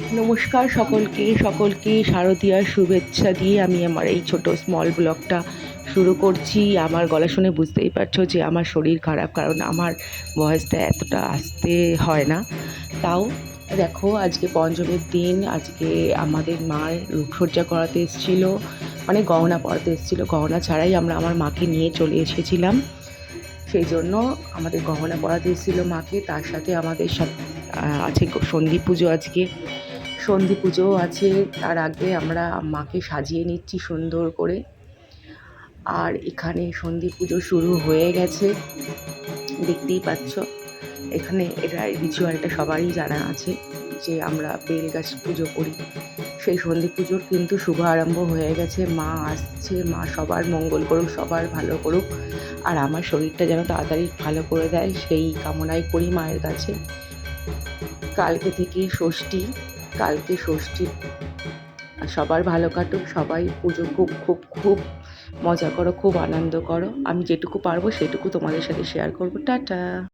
নমস্কার সকলকে সকলকে শারদীয়ার শুভেচ্ছা দিয়ে আমি আমার এই ছোট স্মল ব্লগটা শুরু করছি। আমার গলা শুনে বুঝতেই পারছ যে আমার শরীর খারাপ, কারণ আমার ভয়েসটা এতটা আসতে হয় না। তাও দেখো, আজকে পঞ্চমীর দিন, আজকে আমাদের মার রূপসজ্জা করাতে এসেছিল মানে গহনা পরাতে এসেছিল। গহনা ছাড়াই আমরা আমার মাকে নিয়ে চলে এসেছিলাম। সেই জন্য আমাদের গহনা পড়াতে এসেছিল মাকে, তার সাথে আমাদের সব আছে সন্ধি পুজো আজকে। সন্ধি পুজোও আছে, তার আগে আমরা মাকে সাজিয়ে নিচ্ছি সুন্দর করে। আর এখানে সন্ধি পুজো শুরু হয়ে গেছে, দেখতেই পাচ্ছ। এখানে এটা রিচুয়ালটা সবারই জানা আছে, যে আমরা বেল গাছ পুজো করি। সেই সন্ধি পুজোর কিন্তু শুভ আরম্ভ হয়ে গেছে, মা আসছে, মা সবার মঙ্গল করুক, সবার ভালো করুক। আর আমার শরীরটা যেন তাড়াতাড়ি ভালো করে দেয়, সেই কামনাই করি মায়ের কাছে। কালকে থেকে ষষ্ঠী কালকে ষষ্ঠী। আর সবার ভালো কাটুক, সবাই পুজো খুব খুব খুব মজা করো, খুব আনন্দ করো। আমি যেটুকু পারব সেটুকু তোমাদের সাথে শেয়ার করব। টাটা!